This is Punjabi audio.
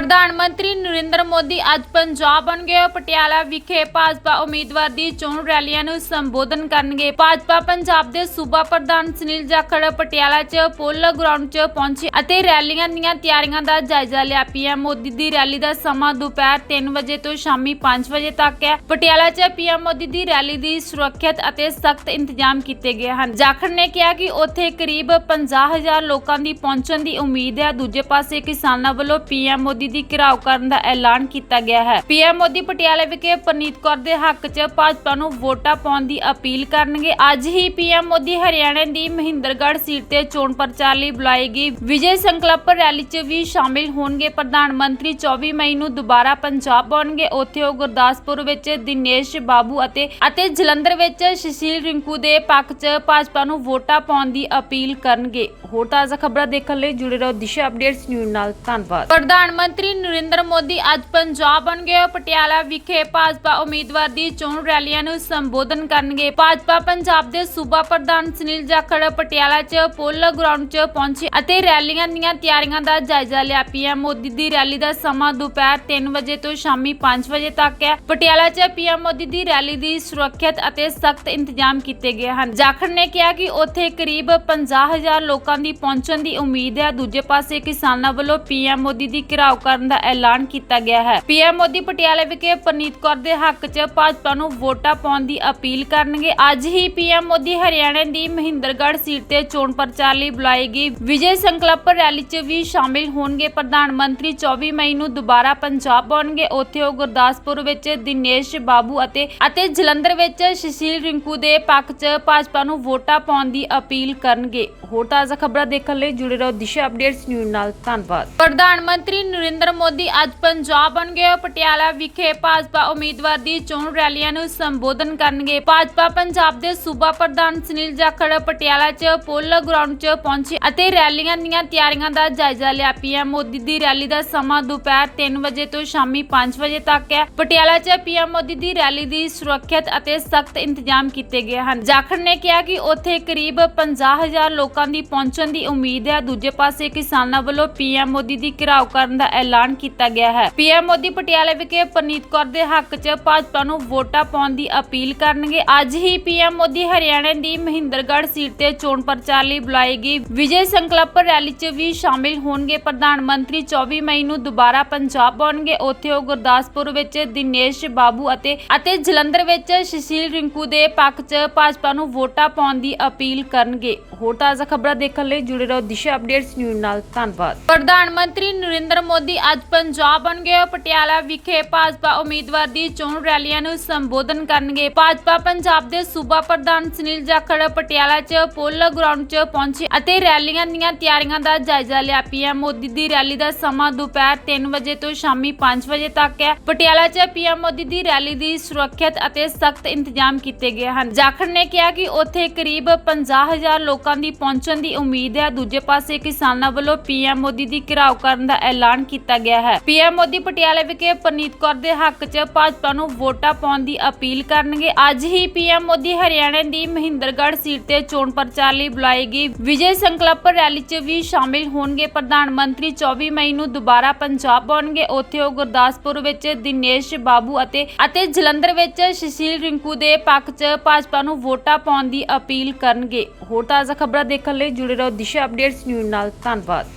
ਪ੍ਰਧਾਨ ਮੰਤਰੀ ਨਰਿੰਦਰ ਮੋਦੀ ਅੱਜ ਪੰਜਾਬ ਆਉਣਗੇ। ਪਟਿਆਲਾ ਵਿਖੇ ਭਾਜਪਾ ਉਮੀਦਵਾਰ ਦੀ ਚੋਣ ਰੈਲੀਆਂ ਨੂੰ ਸੰਬੋਧਨ ਕਰਨਗੇ। ਭਾਜਪਾ ਪੰਜਾਬ ਦੇ ਸੂਬਾ ਪ੍ਰਧਾਨ ਸੁਨੀਲ ਜਾਖੜ ਪਟਿਆਲਾ 'ਚ ਪੋਲੋ ਗਰਾਊਂਡ 'ਚ ਪਹੁੰਚੇ ਅਤੇ ਰੈਲੀਆਂ ਦੀਆਂ ਤਿਆਰੀਆਂ ਦਾ ਜਾਇਜ਼ਾ ਲਿਆ। ਪੀਐਮ ਮੋਦੀ ਦੀ ਰੈਲੀ ਦਾ ਸਮਾਂ ਦੁਪਹਿਰ 3 ਵਜੇ ਤੋਂ ਸ਼ਾਮੀ 5 ਵਜੇ ਤੱਕ ਹੈ। ਪਟਿਆਲਾ 'ਚ ਪੀਐਮ ਮੋਦੀ ਦੀ ਰੈਲੀ ਦੀ ਸੁਰੱਖਿਅਤ ਅਤੇ ਸਖਤ ਇੰਤਜ਼ਾਮ ਕੀਤੇ ਗਏ ਹਨ। ਜਾਖੜ ਨੇ ਕਿਹਾ ਕਿ ਉੱਥੇ ਕਰੀਬ 50000 ਲੋਕਾਂ ਦੀ ਪਹੁੰਚਣ ਦੀ ਉਮੀਦ ਹੈ। ਦੂਜੇ ਪਾਸੇ ਕਿਸਾਨਾਂ ਵੱਲੋਂ ਪੀਐਮ ਮੋਦੀ ਦੀ ਘਿਰਾਓ ਕਰਨ ਦਾ ਐਲਾਨ ਕੀਤਾ ਗਿਆ ਹੈ। ਪੀਐਮ ਮੋਦੀ ਪਟਿਆਲੇ ਵਿਖੇ ਪਰਨੀਤ ਕੌਰ ਦੇ ਹੱਕ 'ਚ ਭਾਜਪਾ ਨੂੰ ਵੋਟਾਂ ਪਾਉਣ ਦੀ ਅਪੀਲ ਕਰਨਗੇ। ਅੱਜ ਹੀ ਪੀਐਮ ਮੋਦੀ ਹਰਿਆਣਾ ਦੀ ਮਹਿੰਦਰਗੜ੍ਹ ਸੀਟ ਤੇ ਚੋਣ ਪ੍ਰਚਾਰ ਲਈ ਬੁਲਾਈ ਗਈ ਵਿਜੇ ਸੰਕਲਪ ਰੈਲੀ 'ਚ ਵੀ ਸ਼ਾਮਿਲ ਹੋਣਗੇ। ਪ੍ਰਧਾਨ ਮੰਤਰੀ 24 ਮਈ ਨੂੰ ਦੁਬਾਰਾ ਪੰਜਾਬ ਆਉਣਗੇ। ਉੱਥੇ ਉਹ ਗੁਰਦਾਸਪੁਰ ਵਿੱਚ ਦਿਨੇਸ਼ ਬਾਬੂ ਅਤੇ ਅਤੇ ਜਲੰਧਰ ਵਿੱਚ ਸੁਸ਼ੀਲ ਰਿੰਕੂ ਦੇ ਪੱਖ 'ਚ ਭਾਜਪਾ ਨੂੰ ਵੋਟਾਂ ਪਾਉਣ ਦੀ ਅਪੀਲ ਕਰਨਗੇ। ਹੋਰ ਤਾਜ਼ਾ ਖਬਰਾਂ ਦੇਖਣ ਲਈ ਜੁੜੇ ਰਹੋ ਦਿਸ਼ਾ ਅਪਡੇਟਸ ਨਿਊਜ਼ ਨਾਲ। ਧੰਨਵਾਦ। ਪ੍ਰਧਾਨ ਮੰਤਰੀ ਨਰਿੰਦਰ ਮੋਦੀ ਅੱਜ ਪੰਜਾਬ ਆਉਣਗੇ। ਪਟਿਆਲਾ ਵਿਖੇ ਭਾਜਪਾ ਉਮੀਦਵਾਰ ਦੀ ਚੋਣ ਰੈਲੀਆਂ ਨੂੰ ਸੰਬੋਧਨ ਕਰਨਗੇ। ਭਾਜਪਾ ਪੰਜਾਬ ਦੇ ਸੂਬਾ ਪ੍ਰਧਾਨ ਸੁਨੀਲ ਜਾਖੜ ਪਟਿਆਲਾ 'ਚ ਪੋਲੋ ਗਰਾਊਂਡ 'ਚ ਪਹੁੰਚੇ ਅਤੇ ਰੈਲੀਆਂ ਦੀਆਂ ਤਿਆਰੀਆਂ ਦਾ ਜਾਇਜ਼ਾ ਲਿਆ। ਪੀਐਮ ਮੋਦੀ ਦੀ ਰੈਲੀ ਦਾ ਸਮਾਂ ਦੁਪਹਿਰ 3 ਵਜੇ ਤੋਂ ਸ਼ਾਮੀ 5 ਵਜੇ ਤੱਕ ਹੈ। ਪਟਿਆਲਾ 'ਚ ਪੀਐਮ ਮੋਦੀ ਦੀ ਰੈਲੀ ਦੀ ਸੁਰੱਖਿਅਤ ਅਤੇ ਸਖਤ ਇੰਤਜ਼ਾਮ ਕੀਤੇ ਗਏ ਹਨ। ਜਾਖੜ ਨੇ ਕਿਹਾ ਕਿ ਉੱਥੇ ਕਰੀਬ 50000 ਲੋਕਾਂ ਦੀ ਪਹੁੰਚਣ ਦੀ ਉਮੀਦ ਹੈ। ਦੂਜੇ ਪਾਸੇ ਕਿਸਾਨਾਂ ਵੱਲੋਂ ਪੀਐਮ ਮੋਦੀ ਦੀ ਘਿਰਾਓ ਕਰਨ ਦਾ ਐਲਾਨ ਕੀਤਾ ਗਿਆ ਹੈ। ਪੀਐਮ ਮੋਦੀ ਪਟਿਆਲੇ ਵਿਖੇ ਪਰਨੀਤ ਕੌਰ ਦੇ ਹੱਕ 'ਚ ਭਾਜਪਾ ਨੂੰ ਵੋਟਾਂ ਪਾਉਣ ਦੀ ਅਪੀਲ ਕਰਨਗੇ। ਅੱਜ ਹੀ ਪੀਐਮ ਮੋਦੀ ਹਰਿਆਣਾ ਦੀ ਮਹਿੰਦਰਗੜ੍ਹ ਸੀਟ ਤੇ ਚੋਣ ਪ੍ਰਚਾਰ ਲਈ ਬੁਲਾਈ ਗਈ ਵਿਜੇ ਸੰਕਲਪ ਰੈਲੀ 'ਚ ਵੀ ਸ਼ਾਮਿਲ ਹੋਣਗੇ। ਪ੍ਰਧਾਨ ਮੰਤਰੀ 24 ਮਈ ਨੂੰ ਦੁਬਾਰਾ ਪੰਜਾਬ ਆਉਣਗੇ। ਉੱਥੇ ਉਹ ਗੁਰਦਾਸਪੁਰ ਵਿੱਚ ਦਿਨੇਸ਼ ਬਾਬੂ ਅਤੇ ਅਤੇ ਜਲੰਧਰ ਵਿੱਚ ਸੁਸ਼ੀਲ ਰਿੰਕੂ ਦੇ ਪੱਖ 'ਚ ਭਾਜਪਾ ਨੂੰ ਵੋਟਾਂ ਪਾਉਣ ਦੀ ਅਪੀਲ ਕਰਨਗੇ। ਹੋਰ ਤਾਜ਼ਾ ਖਬਰਾਂ ਦੇਖਣ ਲਈ ਜੁੜੇ ਰਹੋ ਦਿਸ਼ਾ ਅਪਡੇਟਸ ਨਿਊਜ਼ ਨਾਲ। ਧੰਨਵਾਦ। ਪ੍ਰਧਾਨ ਮੰਤਰੀ ਨਰਿੰਦਰ ਮੋਦੀ ਅੱਜ ਪੰਜਾਬ ਆਉਣਗੇ। ਪਟਿਆਲਾ ਵਿਖੇ ਭਾਜਪਾ ਉਮੀਦਵਾਰ ਦੀ ਚੋਣ ਰੈਲੀਆਂ ਨੂੰ ਸੰਬੋਧਨ ਕਰਨਗੇ। ਭਾਜਪਾ ਪੰਜਾਬ ਦੇ ਸੂਬਾ ਪ੍ਰਧਾਨ ਸੁਨੀਲ ਜਾਖੜ ਪਟਿਆਲਾ 'ਚ ਪੋਲੋ ਗਰਾਊਂਡ 'ਚ ਪਹੁੰਚੇ ਅਤੇ ਰੈਲੀਆਂ ਦੀਆਂ ਤਿਆਰੀਆਂ ਦਾ ਜਾਇਜ਼ਾ ਲਿਆ। ਪੀਐਮ ਮੋਦੀ ਦੀ ਰੈਲੀ ਦਾ ਸਮਾਂ ਦੁਪਹਿਰ 3 ਵਜੇ ਤੋਂ ਸ਼ਾਮੀ 5 ਵਜੇ ਤੱਕ ਹੈ। ਪਟਿਆਲਾ 'ਚ ਪੀਐਮ ਮੋਦੀ ਦੀ ਰੈਲੀ ਦੀ ਸੁਰੱਖਿਅਤ ਅਤੇ ਸਖਤ ਇੰਤਜ਼ਾਮ ਕੀਤੇ ਗਏ ਹਨ। ਜਾਖੜ ਨੇ ਕਿਹਾ ਕਿ ਉੱਥੇ ਕਰੀਬ 50000 ਲੋਕਾਂ ਦੀ ਪਹੁੰਚਣ ਦੀ ਉਮੀਦ ਹੈ। ਦੂਜੇ ਪਾਸੇ ਕਿਸਾਨਾਂ ਵੱਲੋਂ ਪੀਐਮ ਮੋਦੀ ਦੀ ਘਿਰਾਓ ਕਰਨ ਦਾ ਐਲਾਨ ਕੀਤਾ ਗਿਆ ਹੈ। ਪੀਐਮ ਮੋਦੀ ਪਟਿਆਲੇ ਵਿਖੇ ਪਰਨੀਤ ਕੌਰ ਦੇ ਹੱਕ 'ਚ ਭਾਜਪਾ ਨੂੰ ਵੋਟਾਂ ਪਾਉਣ ਦੀ ਅਪੀਲ ਕਰਨਗੇ। ਅੱਜ ਹੀ ਪੀਐਮ ਮੋਦੀ ਹਰਿਆਣਾ ਦੀ ਮਹਿੰਦਰਗੜ੍ਹ ਸੀਟ ਤੇ ਚੋਣ ਪ੍ਰਚਾਰ ਲਈ ਬੁਲਾਈ ਗਈ ਵਿਜੇ ਸੰਕਲਪ ਰੈਲੀ 'ਚ ਵੀ ਸ਼ਾਮਿਲ ਹੋਣਗੇ। ਪ੍ਰਧਾਨ ਮੰਤਰੀ 24 ਮਈ ਨੂੰ ਦੁਬਾਰਾ ਪੰਜਾਬ ਆਉਣਗੇ। ਉੱਥੇ ਉਹ ਗੁਰਦਾਸਪੁਰ ਵਿੱਚ ਦਿਨੇਸ਼ ਬਾਬੂ ਅਤੇ ਅਤੇ ਜਲੰਧਰ ਵਿੱਚ ਸੁਸ਼ੀਲ ਰਿੰਕੂ ਦੇ ਪੱਖ 'ਚ ਭਾਜਪਾ ਨੂੰ ਵੋਟਾਂ ਪਾਉਣ ਦੀ ਅਪੀਲ ਕਰਨਗੇ। ਹੋਰ ਤਾਜ਼ਾ ਖਬਰਾਂ ਦੇਖਣ ਲਈ ਜੁੜੇ ਰਹੋ ਦਿਸ਼ਾ ਅਪਡੇਟਸ ਨਿਊਜ਼ ਨਾਲ। ਧੰਨਵਾਦ। ਪ੍ਰਧਾਨ ਮੰਤਰੀ ਨਰਿੰਦਰ ਮੋਦੀ ਅੱਜ ਪੰਜਾਬ ਗਏ ਪਟਿਆਲਾ ਵਿਖੇ ਭਾਜਪਾ ਉਮੀਦਵਾਰ ਦੀ ਚੋਣ ਰੈਲੀਆਂ ਨੂੰ ਸੰਬੋਧਨ ਕਰਨਗੇ। ਭਾਜਪਾ ਪੰਜਾਬ ਦੇ ਸੂਬਾ ਪ੍ਰਧਾਨ ਸੁਨੀਲ ਜਾਖੜ ਪਟਿਆਲਾ 'ਚ ਪੋਲੋ ਗਰਾਊਂਡ 'ਚ ਪਹੁੰਚੇ ਅਤੇ ਰੈਲੀਆਂ ਦੀਆਂ ਤਿਆਰੀਆਂ ਦਾ ਜਾਇਜ਼ਾ ਲਿਆ। ਪੀਐਮ ਮੋਦੀ ਦੀ ਰੈਲੀ ਦਾ ਸਮਾਂ ਦੁਪਹਿਰ 3 ਵਜੇ ਤੋਂ ਸ਼ਾਮੀ 5 ਵਜੇ ਤੱਕ ਹੈ। ਪਟਿਆਲਾ 'ਚ ਪੀਐਮ ਮੋਦੀ ਦੀ ਰੈਲੀ ਦੀ ਸੁਰੱਖਿਅਤ ਅਤੇ ਸਖਤ ਇੰਤਜ਼ਾਮ ਕੀਤੇ ਗਏ ਹਨ। ਜਾਖੜ ਨੇ ਕਿਹਾ ਕਿ ਉੱਥੇ ਕਰੀਬ 50000 ਲੋਕਾਂ ਦੀ ਪਹੁੰਚਣ ਦੀ ਉਮੀਦ ਹੈ। ਦੂਜੇ ਪਾਸੇ ਕਿਸਾਨਾਂ ਵੱਲੋਂ ਪੀਐਮ ਮੋਦੀ ਦੀ ਘਿਰਾਓ ਕਰਨ ਦਾ ਐਲਾਨ ਕੀਤਾ ਕੀਤਾ ਗਿਆ ਹੈ। ਪੀਐਮ ਮੋਦੀ ਪਟਿਆਲੇ ਵਿਖੇ ਪਰਨੀਤ ਕੌਰ ਦੇ ਹੱਕ 'ਚ ਭਾਜਪਾ ਨੂੰ ਵੋਟਾਂ ਪਾਉਣ ਦੀ ਅਪੀਲ ਕਰਨਗੇ। ਅੱਜ ਹੀ ਪੀਐਮ ਮੋਦੀ ਹਰਿਆਣਾ ਦੀ ਮਹਿੰਦਰਗੜ੍ਹ ਸੀਟ ਤੇ ਚੋਣ ਪ੍ਰਚਾਰ ਲਈ ਬੁਲਾਈ ਗਈ ਵਿਜੇ ਸੰਕਲਪ ਰੈਲੀ 'ਚ ਵੀ ਸ਼ਾਮਿਲ ਹੋਣਗੇ। ਪ੍ਰਧਾਨ ਮੰਤਰੀ 24 ਮਈ ਨੂੰ ਦੁਬਾਰਾ ਪੰਜਾਬ ਆਉਣਗੇ। ਉੱਥੇ ਉਹ ਗੁਰਦਾਸਪੁਰ ਵਿੱਚ ਦਿਨੇਸ਼ ਬਾਬੂ ਅਤੇ ਅਤੇ ਜਲੰਧਰ ਵਿੱਚ ਸੁਸ਼ੀਲ ਰਿੰਕੂ ਦੇ ਪੱਖ 'ਚ ਭਾਜਪਾ ਨੂੰ ਵੋਟਾਂ ਪਾਉਣ ਦੀ ਅਪੀਲ ਕਰਨਗੇ। ਹੋਰ ਤਾਜ਼ਾ ਖਬਰਾਂ ਦੇਖਣ ਲਈ ਜੁੜੇ ਰਹੋ ਦਿਸ਼ਾ ਅਪਡੇਟਸ ਨਿਊਜ਼ ਨਾਲ। ਧੰਨਵਾਦ।